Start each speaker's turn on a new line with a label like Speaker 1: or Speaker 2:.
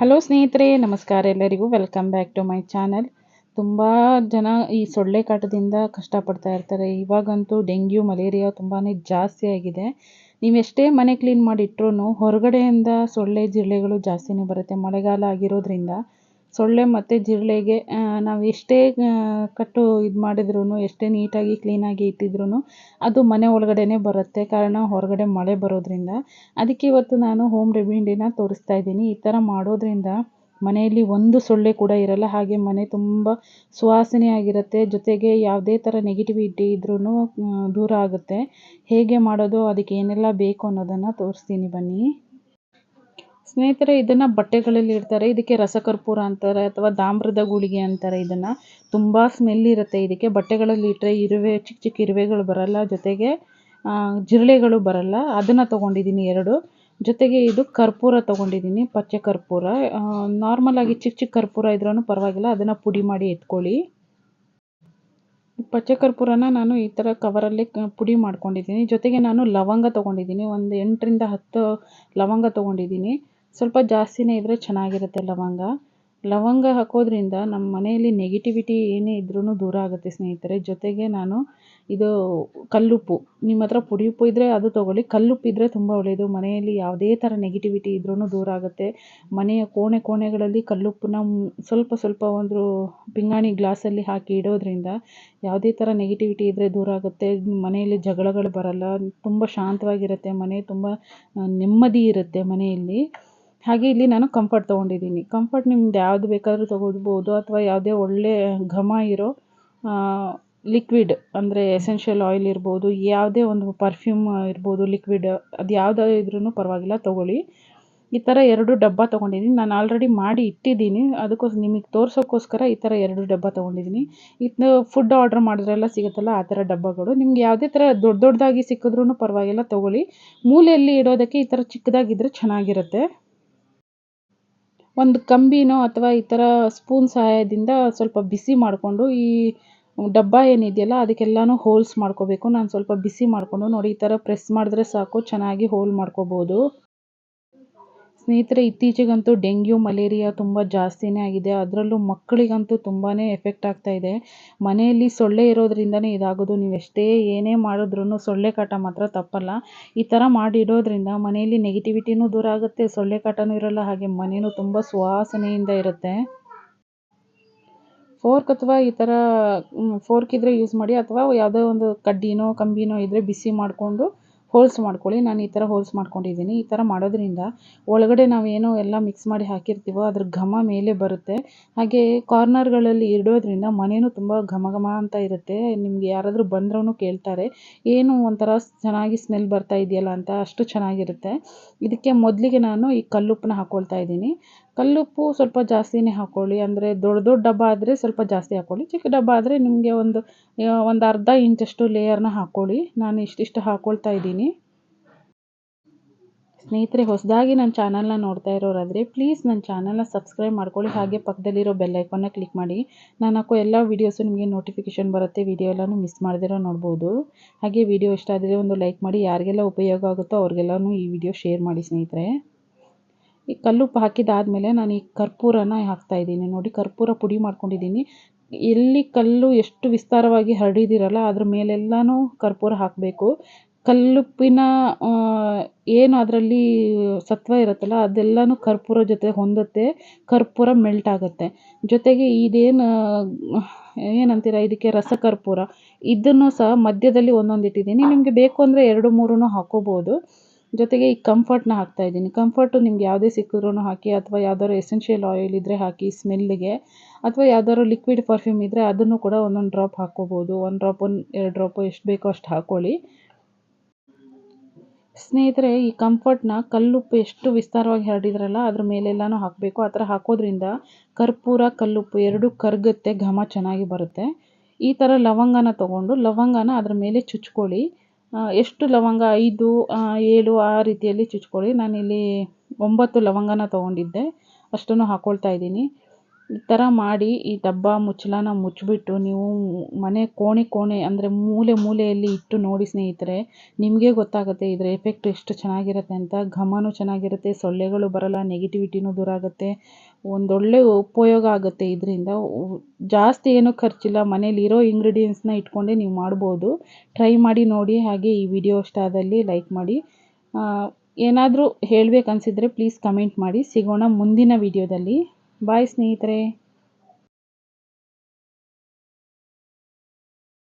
Speaker 1: Hello ಸ್ನೇಹಿತರೆ. ನಮಸ್ಕಾರ ಎಲ್ಲರಿಗೂ. Welcome back to my channel ತುಂಬ ಜನ ಈ ಸೊಳ್ಳೆ ಕಾಟದಿಂದ ಕಷ್ಟಪಡ್ತಾ ಇರ್ತಾರೆ. ಇವಾಗಂತೂ ಡೆಂಗ್ಯೂ, ಮಲೇರಿಯಾ ತುಂಬಾ ಜಾಸ್ತಿ ಆಗಿದೆ. ನೀವೆಷ್ಟೇ ಮನೆ ಕ್ಲೀನ್ ಮಾಡಿಟ್ರೂ ಹೊರಗಡೆಯಿಂದ ಸೊಳ್ಳೆ ಜಿರಳೆಗಳು ಜಾಸ್ತಿನೇ ಬರುತ್ತೆ. ಮಳೆಗಾಲ ಆಗಿರೋದ್ರಿಂದ. ಸೊಳ್ಳೆ ಮತ್ತು ಜಿರಳೆಗೆ ನಾವು ಎಷ್ಟೇ ಕಟ್ಟು ಇದು ಮಾಡಿದ್ರೂ ಎಷ್ಟೇ ನೀಟಾಗಿ ಕ್ಲೀನಾಗಿ ಇಟ್ಟಿದ್ರೂ ಅದು ಮನೆ ಒಳಗಡೆನೇ ಬರುತ್ತೆ. ಕಾರಣ ಹೊರಗಡೆ ಮಳೆ ಬರೋದ್ರಿಂದ. ಅದಕ್ಕೆ ಇವತ್ತು ನಾನು ಹೋಮ್ ರೆಮಿಡಿನ ತೋರಿಸ್ತಾ ಇದ್ದೀನಿ. ಈ ಥರ ಮಾಡೋದ್ರಿಂದ ಮನೆಯಲ್ಲಿ ಒಂದು ಸೊಳ್ಳೆ ಕೂಡ ಇರಲ್ಲ. ಹಾಗೆ ಮನೆ ತುಂಬ ಸುವಾಸನೆಯಾಗಿರುತ್ತೆ ಜೊತೆಗೆ ಯಾವುದೇ ಥರ ನೆಗೆಟಿವಿಟಿ ಇದ್ರೂ ದೂರ ಆಗುತ್ತೆ. ಹೇಗೆ ಮಾಡೋದು, ಅದಕ್ಕೆ ಏನೆಲ್ಲ ಬೇಕು ಅನ್ನೋದನ್ನು ತೋರಿಸ್ತೀನಿ ಬನ್ನಿ. ಸ್ನೇಹಿತರೆ, ಇದನ್ನು ಬಟ್ಟೆಗಳಲ್ಲಿ ಇಡ್ತಾರೆ. ಇದಕ್ಕೆ ರಸಕರ್ಪೂರ ಅಂತಾರೆ ಅಥವಾ ದಾಮ್ರದ ಗುಳಿಗೆ ಅಂತಾರೆ ಇದನ್ನು. ತುಂಬ ಸ್ಮೆಲ್ ಇರುತ್ತೆ ಇದಕ್ಕೆ. ಬಟ್ಟೆಗಳಲ್ಲಿ ಇಟ್ಟರೆ ಇರುವೆ, ಚಿಕ್ಕ ಚಿಕ್ಕ ಇರುವೆಗಳು ಬರಲ್ಲ. ಜೊತೆಗೆ ಜಿರಳೆಗಳು ಬರಲ್ಲ. ಅದನ್ನು ತಗೊಂಡಿದ್ದೀನಿ ಎರಡು. ಜೊತೆಗೆ ಇದು ಕರ್ಪೂರ ತಗೊಂಡಿದ್ದೀನಿ, ಪಚ್ಚೆ ಕರ್ಪೂರ. ನಾರ್ಮಲಾಗಿ ಚಿಕ್ಕ ಚಿಕ್ಕ ಕರ್ಪೂರ ಇದ್ರೂ ಪರವಾಗಿಲ್ಲ. ಅದನ್ನು ಪುಡಿ ಮಾಡಿ ಎತ್ಕೊಳ್ಳಿ. ಪಚ್ಚೆ ಕರ್ಪೂರನ ನಾನು ಈ ಥರ ಕವರಲ್ಲಿ ಪುಡಿ ಮಾಡ್ಕೊಂಡಿದ್ದೀನಿ. ಜೊತೆಗೆ ನಾನು ಲವಂಗ ತೊಗೊಂಡಿದ್ದೀನಿ. ಒಂದು ಎಂಟರಿಂದ ಹತ್ತು ಲವಂಗ ತೊಗೊಂಡಿದ್ದೀನಿ. ಸ್ವಲ್ಪ ಜಾಸ್ತಿನೇ ಇದ್ದರೆ ಚೆನ್ನಾಗಿರುತ್ತೆ ಲವಂಗ. ಲವಂಗ ಹಾಕೋದ್ರಿಂದ ನಮ್ಮ ಮನೆಯಲ್ಲಿ ನೆಗೆಟಿವಿಟಿ ಏನೇ ಇದ್ರೂ ದೂರ ಆಗುತ್ತೆ ಸ್ನೇಹಿತರೆ. ಜೊತೆಗೆ ನಾನು ಇದು ಕಲ್ಲುಪ್ಪು. ನಿಮ್ಮ ಹತ್ರ ಪುಡಿ ಉಪ್ಪು ಇದ್ದರೆ ಅದು ತೊಗೊಳ್ಳಿ. ಕಲ್ಲುಪ್ಪು ಇದ್ದರೆ ತುಂಬ ಒಳ್ಳೆಯದು ಮನೆಯಲ್ಲಿ ಯಾವುದೇ ಥರ ನೆಗೆಟಿವಿಟಿ ಇದ್ರೂ ದೂರ ಆಗುತ್ತೆ. ಮನೆಯ ಕೋಣೆ ಕೋಣೆಗಳಲ್ಲಿ ಕಲ್ಲುಪ್ಪನ್ನ ಸ್ವಲ್ಪ ಸ್ವಲ್ಪ ಒಂದು ಪಿಂಗಾಣಿ ಗ್ಲಾಸಲ್ಲಿ ಹಾಕಿ ಇಡೋದ್ರಿಂದ ಯಾವುದೇ ಥರ ನೆಗೆಟಿವಿಟಿ ಇದ್ದರೆ ದೂರ ಆಗುತ್ತೆ. ಮನೆಯಲ್ಲಿ ಜಗಳಗಳು ಬರಲ್ಲ. ತುಂಬ ಶಾಂತವಾಗಿರುತ್ತೆ ಮನೆ. ತುಂಬ ನೆಮ್ಮದಿ ಇರುತ್ತೆ ಮನೆಯಲ್ಲಿ. ಹಾಗೆ ಇಲ್ಲಿ ನಾನು ಕಂಫರ್ಟ್ ತೊಗೊಂಡಿದ್ದೀನಿ. ಕಂಫರ್ಟ್ ನಿಮ್ದು ಯಾವುದು ಬೇಕಾದರೂ ತೊಗೊಳ್ಬೋದು ಅಥವಾ ಯಾವುದೇ ಒಳ್ಳೆ ಘಮ ಇರೋ ಲಿಕ್ವಿಡ್ ಅಂದರೆ ಎಸೆನ್ಷಿಯಲ್ ಆಯಿಲ್ ಇರ್ಬೋದು, ಯಾವುದೇ ಒಂದು ಪರ್ಫ್ಯೂಮ್ ಇರ್ಬೋದು ಲಿಕ್ವಿಡ್ ಅದು ಯಾವುದೇ ಇದ್ರೂ ಪರವಾಗಿಲ್ಲ, ತೊಗೊಳ್ಳಿ. ಈ ಥರ ಎರಡು ಡಬ್ಬ ತೊಗೊಂಡಿದ್ದೀನಿ. ನಾನು ಆಲ್ರೆಡಿ ಮಾಡಿ ಇಟ್ಟಿದ್ದೀನಿ. ಅದಕ್ಕೋಸ್ಕರ ನಿಮಗೆ ತೋರಿಸೋಕ್ಕೋಸ್ಕರ ಈ ಥರ ಎರಡು ಡಬ್ಬ ತೊಗೊಂಡಿದ್ದೀನಿ. ಇದು ಫುಡ್ ಆರ್ಡ್ರ್ ಮಾಡಿದ್ರೆಲ್ಲ ಸಿಗುತ್ತಲ್ಲ, ಆ ಥರ ಡಬ್ಬಗಳು. ನಿಮ್ಗೆ ಯಾವುದೇ ಥರ ದೊಡ್ಡ ದೊಡ್ಡದಾಗಿ ಸಿಕ್ಕಿದ್ರೂ ಪರವಾಗಿಲ್ಲ, ತೊಗೊಳ್ಳಿ. ಮೂಲೆಯಲ್ಲಿ ಇಡೋದಕ್ಕೆ ಈ ಥರ ಚಿಕ್ಕದಾಗಿದ್ದರೆ ಚೆನ್ನಾಗಿರುತ್ತೆ. ಒಂದು ಕಂಬಿನೋ ಅಥವಾ ಈ ಥರ ಸ್ಪೂನ್ ಸಹಾಯದಿಂದ ಸ್ವಲ್ಪ ಬಿಸಿ ಮಾಡಿಕೊಂಡು ಈ ಡಬ್ಬ ಏನಿದೆಯಲ್ಲ ಅದಕ್ಕೆಲ್ಲಾನು ಹೋಲ್ಸ್ ಮಾಡ್ಕೋಬೇಕು. ನಾನು ಸ್ವಲ್ಪ ಬಿಸಿ ಮಾಡಿಕೊಂಡು ನೋಡಿ ಈ ಥರ ಪ್ರೆಸ್ ಮಾಡಿದ್ರೆ ಸಾಕು, ಚೆನ್ನಾಗಿ ಹೋಲ್ ಮಾಡ್ಕೋಬೋದು. ಸ್ನೇಹಿತರೆ, ಇತ್ತೀಚೆಗಂತೂ ಡೆಂಗ್ಯೂ, ಮಲೇರಿಯಾ ತುಂಬ ಜಾಸ್ತಿನೇ ಆಗಿದೆ. ಅದರಲ್ಲೂ ಮಕ್ಕಳಿಗಂತೂ ತುಂಬಾ ಎಫೆಕ್ಟ್ ಆಗ್ತಾ ಇದೆ. ಮನೆಯಲ್ಲಿ ಸೊಳ್ಳೆ ಇರೋದ್ರಿಂದನೇ ಇದಾಗೋದು. ನೀವು ಎಷ್ಟೇ ಏನೇ ಮಾಡಿದ್ರೂ ಸೊಳ್ಳೆ ಕಾಟ ಮಾತ್ರ ತಪ್ಪಲ್ಲ. ಈ ಥರ ಮಾಡಿಡೋದ್ರಿಂದ ಮನೆಯಲ್ಲಿ ನೆಗೆಟಿವಿಟಿನೂ ದೂರ ಆಗುತ್ತೆ, ಸೊಳ್ಳೆ ಕಾಟನೂ ಇರಲ್ಲ, ಹಾಗೆ ಮನೆಯೂ ತುಂಬ ಸುವಾಸನೆಯಿಂದ ಇರುತ್ತೆ. ಫೋರ್ಕ್ ಅಥವಾ ಈ ಥರ ಫೋರ್ಕ್ ಇದ್ದರೆ ಯೂಸ್ ಮಾಡಿ, ಅಥವಾ ಯಾವುದೋ ಒಂದು ಕಡ್ಡಿನೋ, ಕಂಬಿನೋ ಇದ್ದರೆ ಬಿಸಿ ಮಾಡಿಕೊಂಡು ಹೋಲ್ಸ್ ಮಾಡ್ಕೊಳ್ಳಿ. ನಾನು ಈ ಥರ ಹೋಲ್ಸ್ ಮಾಡ್ಕೊಂಡಿದ್ದೀನಿ. ಈ ಥರ ಮಾಡೋದ್ರಿಂದ ಒಳಗಡೆ ನಾವೇನು ಎಲ್ಲ ಮಿಕ್ಸ್ ಮಾಡಿ ಹಾಕಿರ್ತೀವೋ ಅದ್ರ ಘಮ ಮೇಲೆ ಬರುತ್ತೆ. ಹಾಗೆ ಕಾರ್ನರ್ಗಳಲ್ಲಿ ಇಡೋದ್ರಿಂದ ಮನೆಯೂ ತುಂಬ ಘಮ ಘಮ ಅಂತ ಇರುತ್ತೆ. ನಿಮ್ಗೆ ಯಾರಾದರೂ ಬಂದ್ರೂ ಕೇಳ್ತಾರೆ. ಏನು ಒಂಥರ ಚೆನ್ನಾಗಿ ಸ್ಮೆಲ್ ಬರ್ತಾ ಇದೆಯಲ್ಲ ಅಂತ ಅಷ್ಟು ಚೆನ್ನಾಗಿರುತ್ತೆ. ಇದಕ್ಕೆ ಮೊದಲಿಗೆ ನಾನು ಈ ಕಲ್ಲುಪ್ಪನ್ನ ಹಾಕ್ಕೊಳ್ತಾ ಇದ್ದೀನಿ. ಕಲ್ಲುಪ್ಪು ಸ್ವಲ್ಪ ಜಾಸ್ತಿನೇ ಹಾಕ್ಕೊಳ್ಳಿ ಅಂದರೆ ದೊಡ್ಡ ದೊಡ್ಡ ಡಬ್ಬ ಆದರೆ ಸ್ವಲ್ಪ ಜಾಸ್ತಿ ಹಾಕ್ಕೊಳ್ಳಿ ಚಿಕ್ಕ ಡಬ್ಬ ಆದರೆ ನಿಮಗೆ ಒಂದು ಒಂದು ಅರ್ಧ ಇಂಚಷ್ಟು ಲೇಯರ್ನ ಹಾಕ್ಕೊಳ್ಳಿ ನಾನು ಇಷ್ಟಿಷ್ಟು ಹಾಕ್ಕೊಳ್ತಾ ಇದ್ದೀನಿ. ಸ್ನೇಹಿತರೆ, ಹೊಸದಾಗಿ ನನ್ನ ಚಾನಲ್ನ ನೋಡ್ತಾ ಇರೋರಾದರೆ ಪ್ಲೀಸ್ ನನ್ನ ಚಾನಲ್ನ ಸಬ್ಸ್ಕ್ರೈಬ್ ಮಾಡ್ಕೊಳ್ಳಿ. ಹಾಗೆ ಪಕ್ಕದಲ್ಲಿರೋ ಬೆಲ್ ಐಕಾನ್ನ ಕ್ಲಿಕ್ ಮಾಡಿ. ನಾನು ಹಾಕೋ ಎಲ್ಲ ವೀಡಿಯೋಸು ನಿಮಗೆ ನೋಟಿಫಿಕೇಷನ್ ಬರುತ್ತೆ. ವಿಡಿಯೋ ಎಲ್ಲನೂ ಮಿಸ್ ಮಾಡದಿರೋ ನೋಡ್ಬೋದು. ಹಾಗೆ ವಿಡಿಯೋ ಇಷ್ಟ ಆದರೆ ಒಂದು ಲೈಕ್ ಮಾಡಿ. ಯಾರಿಗೆಲ್ಲ ಉಪಯೋಗ ಆಗುತ್ತೋ ಅವ್ರಿಗೆಲ್ಲನೂ ಈ ವಿಡಿಯೋ ಶೇರ್ ಮಾಡಿ ಸ್ನೇಹಿತರೆ. ಈ ಕಲ್ಲುಪ್ಪು ಹಾಕಿದಾದಮೇಲೆ ನಾನು ಈ ಕರ್ಪೂರನ ಹಾಕ್ತಾಯಿದ್ದೀನಿ ನೋಡಿ, ಕರ್ಪೂರ ಪುಡಿ ಮಾಡ್ಕೊಂಡಿದ್ದೀನಿ. ಎಲ್ಲಿ ಕಲ್ಲು ಎಷ್ಟು ವಿಸ್ತಾರವಾಗಿ ಹರಡಿದಿರಲ್ಲ, ಅದ್ರ ಮೇಲೆಲ್ಲನೂ ಕರ್ಪೂರ ಹಾಕಬೇಕು. ಕಲ್ಲುಪ್ಪಿನ ಏನು ಅದರಲ್ಲಿ ಸತ್ವ ಇರುತ್ತಲ್ಲ, ಅದೆಲ್ಲನೂ ಕರ್ಪೂರ ಜೊತೆ ಹೊಂದುತ್ತೆ. ಕರ್ಪೂರ ಮೆಲ್ಟ್ ಆಗುತ್ತೆ. ಜೊತೆಗೆ ಇದೇನು ಏನಂತೀರ, ಇದಕ್ಕೆ ರಸ ಕರ್ಪೂರ ಇದನ್ನು ಸಹ ಮಧ್ಯದಲ್ಲಿ ಒಂದೊಂದು ಇಟ್ಟಿದ್ದೀನಿ ನಿಮಗೆ ಬೇಕು ಅಂದರೆ ಎರಡು ಮೂರೂ ಹಾಕ್ಕೋಬೋದು ಜೊತೆಗೆ ಈ ಕಂಫರ್ಟ್ನ ಹಾಕ್ತಾ ಇದ್ದೀನಿ. ಕಂಫರ್ಟು ನಿಮ್ಗೆ ಯಾವುದೇ ಸಿಕ್ಕಿದ್ರೂ ಹಾಕಿ, ಅಥವಾ ಯಾವ್ದಾದ್ರು ಎಸೆನ್ಷಿಯಲ್ ಆಯಿಲ್ ಇದ್ದರೆ ಹಾಕಿ ಸ್ಮೆಲ್ಲಿಗೆ ಅಥವಾ ಯಾವ್ದಾದ್ರು ಲಿಕ್ವಿಡ್ ಪರ್ಫ್ಯೂಮ್ ಇದ್ದರೆ ಅದನ್ನು ಕೂಡ ಒಂದೊಂದು ಡ್ರಾಪ್ ಹಾಕ್ಕೋಬೋದು. ಒಂದು ಡ್ರಾಪ್ ಒಂದು ಎರಡು ಡ್ರಾಪು ಎಷ್ಟು ಬೇಕೋ ಅಷ್ಟು ಹಾಕ್ಕೊಳ್ಳಿ ಸ್ನೇಹಿತರೆ, ಈ ಕಂಫರ್ಟ್ನ ಕಲ್ಲುಪ್ಪು ಎಷ್ಟು ವಿಸ್ತಾರವಾಗಿ ಹರಡಿದ್ರಲ್ಲ, ಅದ್ರ ಮೇಲೆಲ್ಲಾನು ಹಾಕಬೇಕು. ಆ ಥರ ಹಾಕೋದ್ರಿಂದ ಕರ್ಪೂರ ಕಲ್ಲುಪ್ಪು ಎರಡೂ ಕರಗುತ್ತೆ, ಘಮ ಚೆನ್ನಾಗಿ ಬರುತ್ತೆ. ಈ ಥರ ಲವಂಗನ ತೊಗೊಂಡು, ಲವಂಗನ ಅದ್ರ ಮೇಲೆ ಚುಚ್ಕೊಳ್ಳಿ. ಎಷ್ಟು ಲವಂಗ? ಐದು ಏಳು ಆ ರೀತಿಯಲ್ಲಿ ಚುಚ್ಕೊಳ್ಳಿ. ನಾನಿಲ್ಲಿ ಒಂಬತ್ತು ಲವಂಗನ ತೊಗೊಂಡಿದ್ದೆ. ಅಷ್ಟನ್ನು ಹಾಕ್ಕೊಳ್ತಾ ಇದ್ದೀನಿ. ಈ ಥರ ಮಾಡಿ ಈ ದಬ್ಬ ಮುಚ್ಚಳನ ಮುಚ್ಚಿಬಿಟ್ಟು ನೀವು ಮನೆ ಕೋಣೆ ಕೋಣೆ ಅಂದರೆ ಮೂಲೆ ಮೂಲೆಯಲ್ಲಿ ಇಟ್ಟು ನೋಡಿ ಸ್ನೇಹಿತರೆ, ನಿಮಗೆ ಗೊತ್ತಾಗುತ್ತೆ ಇದರ ಎಫೆಕ್ಟ್ ಎಷ್ಟು ಚೆನ್ನಾಗಿರುತ್ತೆ ಅಂತ. ಘಮನೂ ಚೆನ್ನಾಗಿರುತ್ತೆ, ಸೊಳ್ಳೆಗಳು ಬರಲ್ಲ ನೆಗೆಟಿವಿಟಿನೂ ದೂರ ಆಗುತ್ತೆ. ಒಂದೊಳ್ಳೆ ಉಪಯೋಗ ಆಗುತ್ತೆ ಇದರಿಂದ. ಜಾಸ್ತಿ ಏನೂ ಖರ್ಚಿಲ್ಲ. ಮನೇಲಿ ಇರೋ ಇಂಗ್ರೀಡಿಯೆಂಟ್ಸ್ನ ಇಟ್ಕೊಂಡೇ ನೀವು ಮಾಡ್ಬೋದು. ಟ್ರೈ ಮಾಡಿ ನೋಡಿ ಹಾಗೆ ಈ ವಿಡಿಯೋ ಇಷ್ಟ ಆದಲ್ಲಿ ಲೈಕ್ ಮಾಡಿ. ಏನಾದರೂ ಹೇಳಬೇಕನ್ಸಿದ್ರೆ ಪ್ಲೀಸ್ ಕಮೆಂಟ್ ಮಾಡಿ. ಸಿಗೋಣ ಮುಂದಿನ ವಿಡಿಯೋದಲ್ಲಿ ಬಾಯ್ ಸ್ನೇಹಿತರೆ.